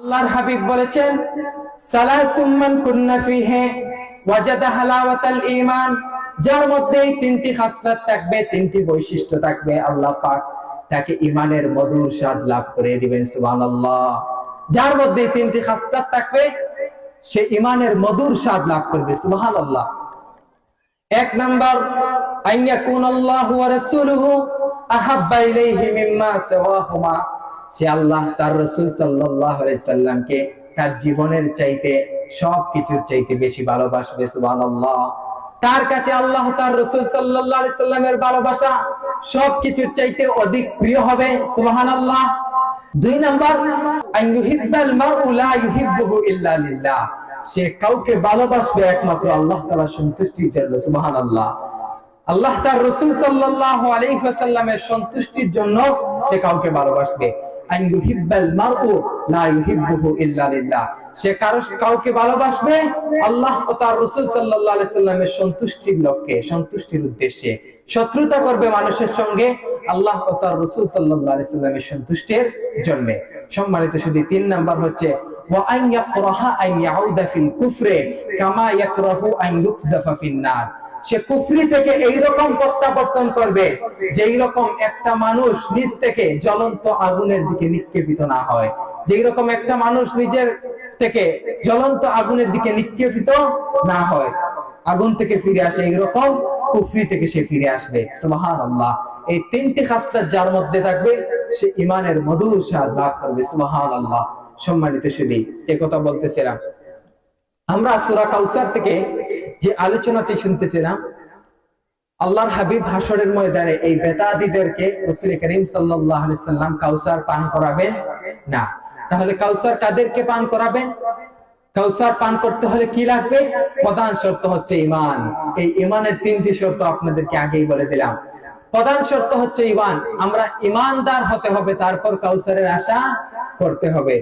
আল্লাহর হাবিব বলেছেন, সালাসুম্মান কুন্না ফিহে ওয়াজাদা হালাওয়াতাল ঈমান যার মধ্যে এই তিনটি খাসলাত থাকবে, তিনটি বৈশিষ্ট্য থাকবে। আল্লাহ পাক তাকে ইমানের মধুর স্বাদ লাভ করে দিবেন, সুবহানাল্লাহ। যার মধ্যে তিনটি খাসলাত থাকবে, সে ইমানের মধুর স্বাদ লাভ করবে, সুবহানাল্লাহ। এক নাম্বার আইয়াকুন আল্লাহু ওয়া রাসূলুহু আহাব্বা ইলাইহি মিম্মা সাওয়াহুমা সে আল্লাহ তার রাসূল সাল্লামকে তার জীবনের চাইতে সব কিছুর চাইতে বেশি ভালোবাসবে, সুবহানাল্লাহ। তার কাছে আল্লাহ তার রাসূল সাল্লামের ভালোবাসা সব কিছুর চাইতে অধিক প্রিয় হবে দুই ইউহিব্বুহু ইল্লা লিল্লাহ। সে কাউকে ভালোবাসবে একমাত্র আল্লাহ তাআলা সন্তুষ্টির জন্য, সুবহানাল্লাহ। আল্লাহ তার রসুল সাল্লাল্লাহু আলাইহি সন্তুষ্টির জন্য সে কাউকে ভালোবাসবে। আন ইউহিব্বাল মারউ লা ইউহিব্বুহু ইল্লা লিল্লাহ সে কারো কাউকে ভালোবাসবে আল্লাহ ও তার রসুল সাল্লাল্লাহু আলাইহি সাল্লামের সন্তুষ্টির লক্ষ্যে সন্তুষ্টির উদ্দেশ্যে শত্রুতা করবে মানুষের সঙ্গে আল্লাহ ও তার রসুল সাল্লাল্লাহু আলাইহি সাল্লামের সন্তুষ্টির জন্য সম্মানিত শুধু তিন নাম্বার হচ্ছে وأن يكره أن يعود في الكفر كما يكره أن يقذف في النار সে কুফরি থেকে এইরকম প্রত্যাবর্তন করবে যেই রকম একটা মানুষ নিজ থেকে জ্বলন্ত আগুনের দিকে নিক্ষেপিত না হয়। যেই রকম একটা মানুষ নিজের থেকে জ্বলন্ত আগুনের দিকে নিক্ষেপিত না হয়। আগুন থেকে ফিরে আসে এইরকম, কুফরি থেকে সে ফিরে আসবে। সুবহান আল্লাহ এই তিনটি খাসলাত যার মধ্যে থাকবে, সে ইমানের মধুর স্বাদ লাভ করবে। সুবহান আল্লাহ সম্মানিত সুদী, যে কথা বলতেছিলাম আমরা সুরা কাউসার থেকে যে আলোচনাটি শুনতেছিলাম, আল্লাহর হাবিব হাসরের ময়দানে এই বেতাদিদেরকে রসুল করিম সাল্লাম কাউসার পান করাবেন না। তাহলে কাউসার কাদেরকে পান করাবেন? কাউসার পান করতে হলে কি লাগবে? প্রধান শর্ত হচ্ছে ইমান এই ইমানের তিনটি শর্ত আপনাদেরকে আগেই বলে দিলাম। প্রধান শর্ত হচ্ছে ইমান আমরা ইমানদার হতে হবে, তারপর কাউসারের আশা করতে হবে।